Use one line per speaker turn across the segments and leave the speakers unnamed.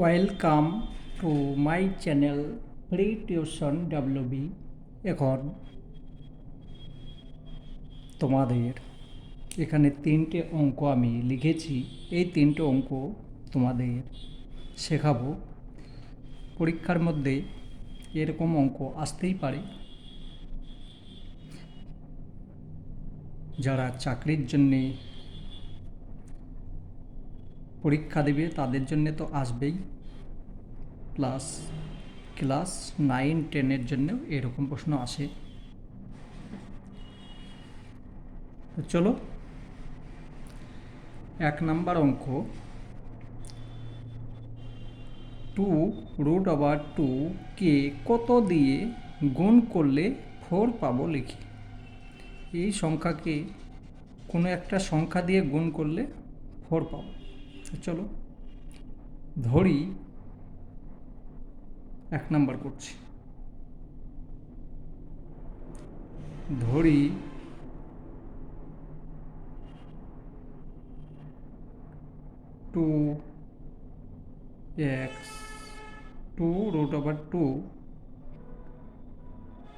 Welcome to my channel free tuition W B এখন তোমাদের এখানে তিনটে অঙ্ক আমি লিখেছি। এই তিনটে অঙ্ক তোমাদের শেখাবো। পরীক্ষার মধ্যে এরকম অঙ্ক আসতেই পারে। যারা চাকরির জন্যে পরীক্ষা দেবে, তাদের জন্য তো আসবেই। প্লাস ক্লাস নাইন টেনের জন্যও এরকম প্রশ্ন আসে। চলো, এক নাম্বার অঙ্ক। টু রুট আবার টু কে কত দিয়ে গুণ করলে ফোর পাবো লিখি। এই সংখ্যাকে কোনো একটা সংখ্যা দিয়ে গুণ করলে ফোর পাবো। তো চলো, ধরি এক নাম্বার করছি। ধরি two x two root over two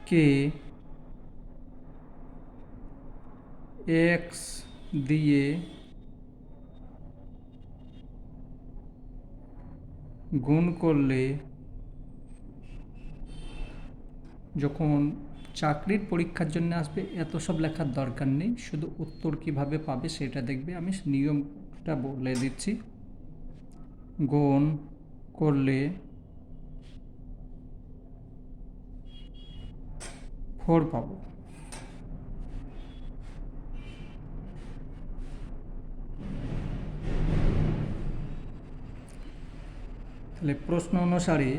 কে এক্স দিয়ে গুণ করলে যখন চাকরির পরীক্ষার জন্য আসবে, এত সব লেখার দরকার নেই। শুধু উত্তর কীভাবে পাবে সেটা দেখবে। আমি নিয়মটা বলে দিচ্ছি। গুণ করলে ফোর পাবো। তাহলে প্রশ্ন অনুসারে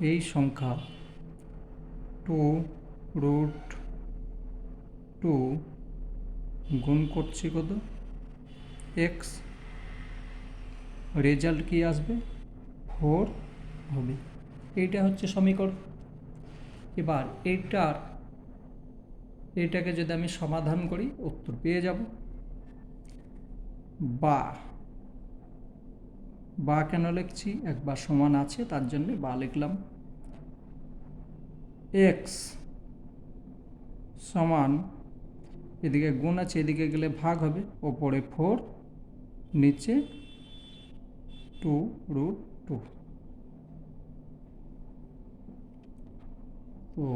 এই সংখ্যা টু রুট টু গুণ করছি কত? এক্স রেজাল্ট কি আসবে? ফোর হবে। এইটা হচ্ছে সমীকরণ। এবার এইটার এইটাকে যদি আমি সমাধান করি, উত্তর পেয়ে যাব। বা। বা কেন লিখছি? একবার সমান আছে, তার জন্য বা লিখলাম। এক্স সমান এদিকে গুণ আছে, এদিকে গেলে ভাগ হবে। ওপরে ফোর নিচে টু রুট টু তো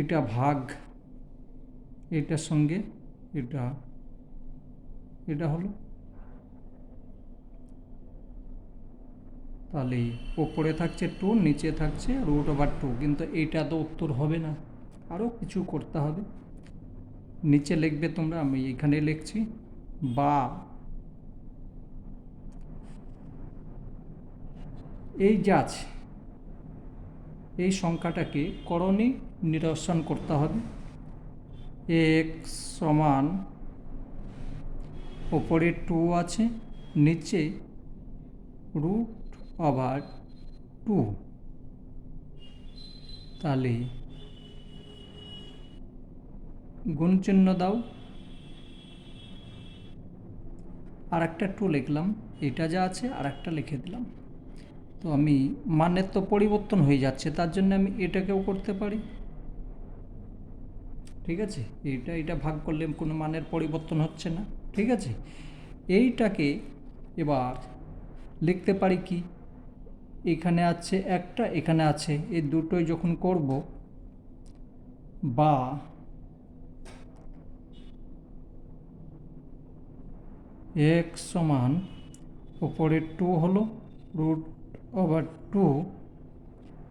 এটা ভাগ এটার সঙ্গে, এটা এটা হলো। তাহলে ওপরে থাকছে টু নিচে থাকছে রুট ওভার টু কিন্তু এইটা তো উত্তর হবে না। আরও কিছু করতে হবে। নিচে লিখবে তোমরা, আমি এখানে লিখছি, বা। এই যে আছে এই সংখ্যাটাকে করণে নিরসন করতে হবে। এক সমান ওপরে টু আছে, নিচে রুট ওভার টু তাহলে গুণ চিহ্ন দাও। আর একটা টু লিখলাম, এটা যা আছে আর একটা লিখে দিলাম। তো আমি মানের তো পরিবর্তন হয়ে যাচ্ছে, তার জন্য আমি এটাকেও করতে পারি। ঠিক আছে? এইটা এটা ভাগ করলে কোনো মানের পরিবর্তন হচ্ছে না। ঠিক আছে? এইটাকে এবার লিখতে পারি কি? এখানে আছে একটা, এখানে আছে। এই দুটোই যখন করব, বা এক সমান উপরে টু হলো, রুট ওভার টু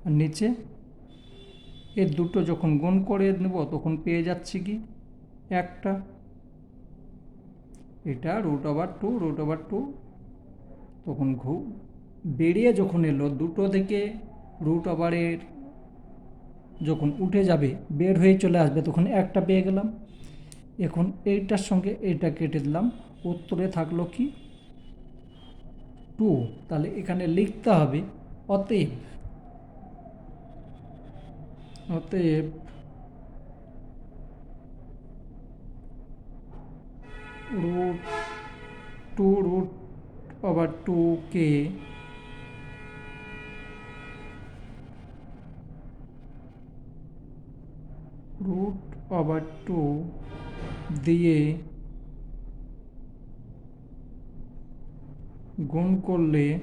আর নিচে এর দুটো যখন গুণ করে নেব, তখন পেয়ে যাচ্ছি কি? একটা। এটা root over two root over two তখন ঘু, বেরিয়ে যখন এলো, দুটো থেকে রুট ওভারের যখন উঠে যাবে, বের হয়ে চলে আসবে, তখন একটা পেয়ে গেলাম। এখন এইটার সঙ্গে এইটা কেটে দিলাম। উত্তরে থাকল কি? টু তাহলে এখানে লিখতে হবে অতএব অতএব root two root over two কে রুট ওভার টু দিয়ে গুণ করলে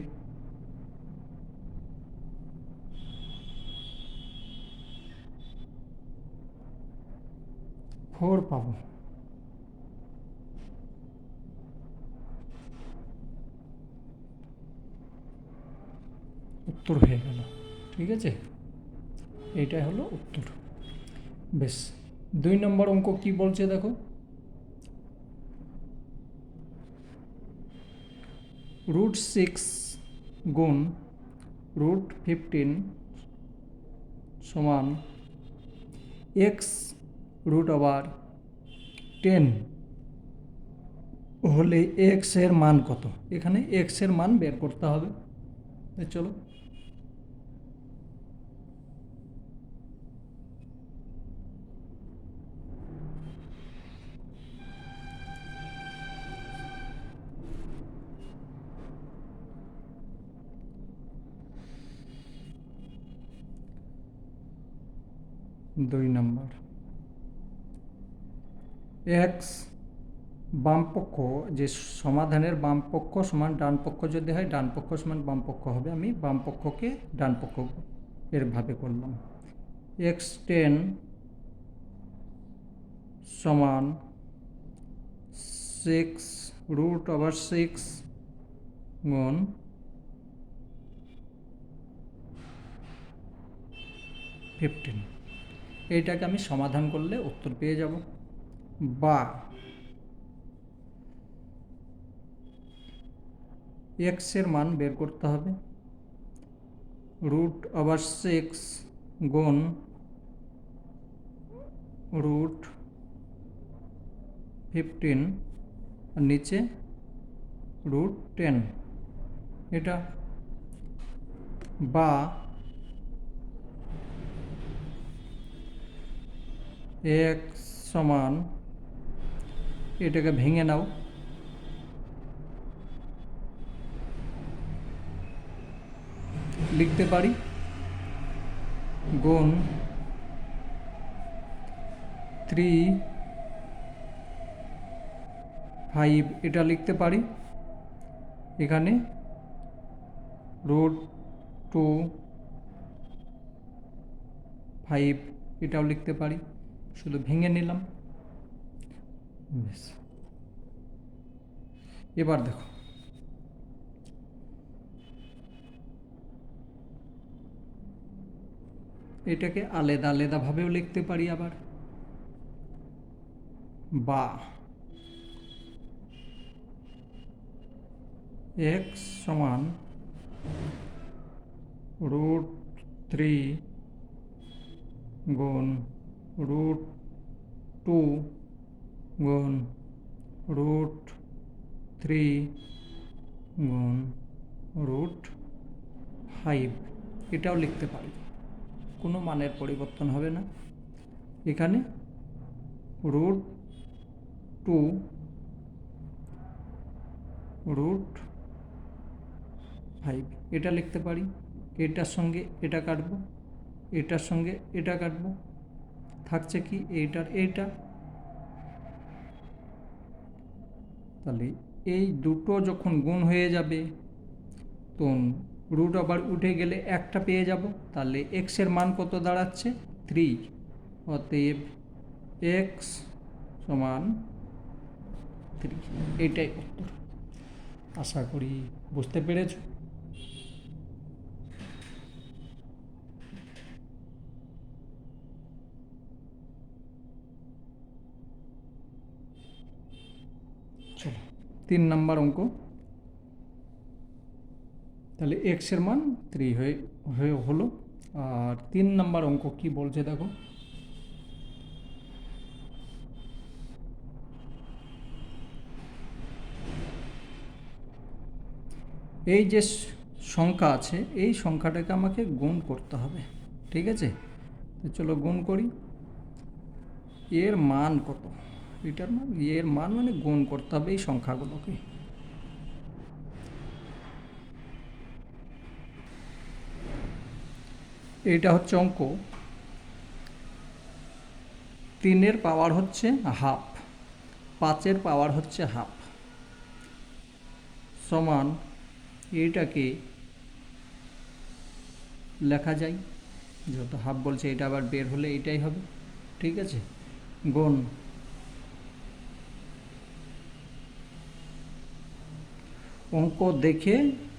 ফোর পাবো। উত্তর হয়ে গেল, ঠিক আছে? এইটাই হলো উত্তর। বেশ, দুই নম্বর অঙ্ক কি বলছে দেখো? রুট সিক্স গুণ রুট ফিফটিন সমান এক্স রুট আবার টেন। হলে এক্সের মান কত? এখানে এক্সের মান বের করতে হবে। চলো দুই নম্বর। এক্স বামপক্ষ, যে সমাধানের বামপক্ষ সমান ডান পক্ষ যদি হয় ডান পক্ষ সমান বামপক্ষ হবে। আমি বাম পক্ষকে ডান পক্ষ এর ভাবে করলাম। এক্স টেন সমান সিক্স রুট ওভার সিক্স গুণ ফিফটিন এইটাকে আমি সমাধান করলে উত্তর পেয়ে যাব। বা। এক্সের মান বের করতে হবে। রুট ওভার সিক্স গুণ রুট ফিফটিন নিচে রুট টেন এটা। বা। এক্স সমান এটাকে ভেঙে নাও। লিখতে পারি? গুণ থ্রি ফাইভ, এটা লিখতে পারি? এখানে রুট টু ফাইভ, এটাও লিখতে পারি। শুধু ভেঙে নিলাম। এবার দেখো। এটাকে আলাদা আলাদাভাবেও লিখতে পারি আবার। বা। এক্স সমান রুট থ্রি গুণ রুট টু গুণ রুট থ্রি গুণ রুট ফাইভ এটাও লিখতে পারি। কোনো মানের পরিবর্তন হবে না। এখানে রুট টু রুট ফাইভ এটা লিখতে পারি। এটার সঙ্গে এটা কাটবো। এটার সঙ্গে এটা কাটবো। থাকছে কি এইটার এইটা? তাহলে এই দুটো যখন গুণ হয়ে যাবে, তখন রুট আবার উঠে গেলে একটা পেয়ে যাব। তাহলে এক্সের মান কত দাঁড়াচ্ছে? থ্রি অতএব এক্স সমান থ্রি এটাই উত্তর। আশা করি বুঝতে পেরেছ চলো তিন নাম্বার অঙ্ক। তাহলে এক্সের মান থ্রি হয়ে হলো। আর তিন নাম্বার অঙ্ক কি বলছে দেখো? এই যে সংখ্যা আছে, এই সংখ্যাটাকে আমাকে গুণ করতে হবে, ঠিক আছে? চলো গুণ করি। এর মান কত? এটার মান এর মান মানে গুণ করতে হবে এই সংখ্যাগুলোকে। এইটা হচ্ছে অঙ্ক। তিনের পাওয়ার হচ্ছে হাফ পাঁচের পাওয়ার হচ্ছে হাফ সমান এইটাকে লেখা যায়, যেহেতু হাফ বলছে এটা আবার বের হলে এটাই হবে, ঠিক আছে? গুণ অঙ্ক দেখে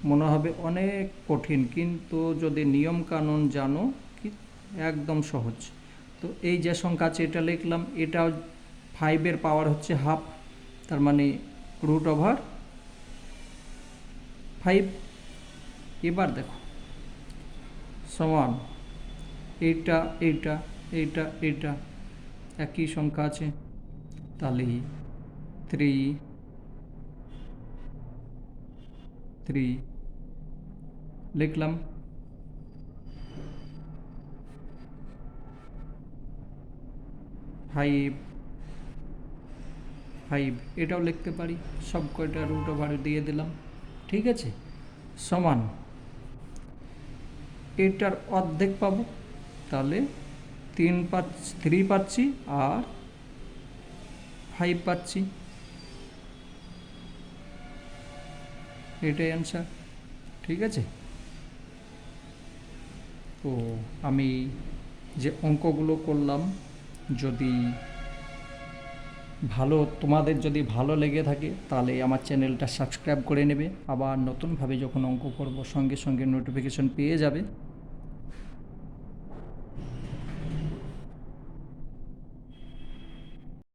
মনে হবে অনেক কঠিন, কিন্তু যদি নিয়ম কানুন জানো কি একদম সহজ। তো এই যে সংখ্যা আছে, এটা লিখলাম, এটা ফাইভের পাওয়ার হচ্ছে হাফ তার মানে রুট ওভার ফাইভ এবার দেখো, সমান, এইটা এইটা এইটা এইটা, একই সংখ্যা আছে, তাহলে থ্রি থ্রি লিখলাম ফাইভ ফাইভ এটাও লিখতে পারি। সব কয়টা রুট ওভার দিয়ে দিলাম। ঠিক আছে? সমান। এটার অর্ধেক পাবো। তাহলে তিন পাচ্ছি থ্রি পাচ্ছি আর ফাইভ পাচ্ছি। এটাই অ্যান্সার ঠিক আছে? তো আমি যে অঙ্কগুলো করলাম, যদি ভালো, তোমাদের যদি ভালো লেগে থাকে, তাহলে আমার চ্যানেলটা সাবস্ক্রাইব করে নেবে। আবার নতুনভাবে যখন অঙ্ক করব, সঙ্গে সঙ্গে নোটিফিকেশন পেয়ে যাবে।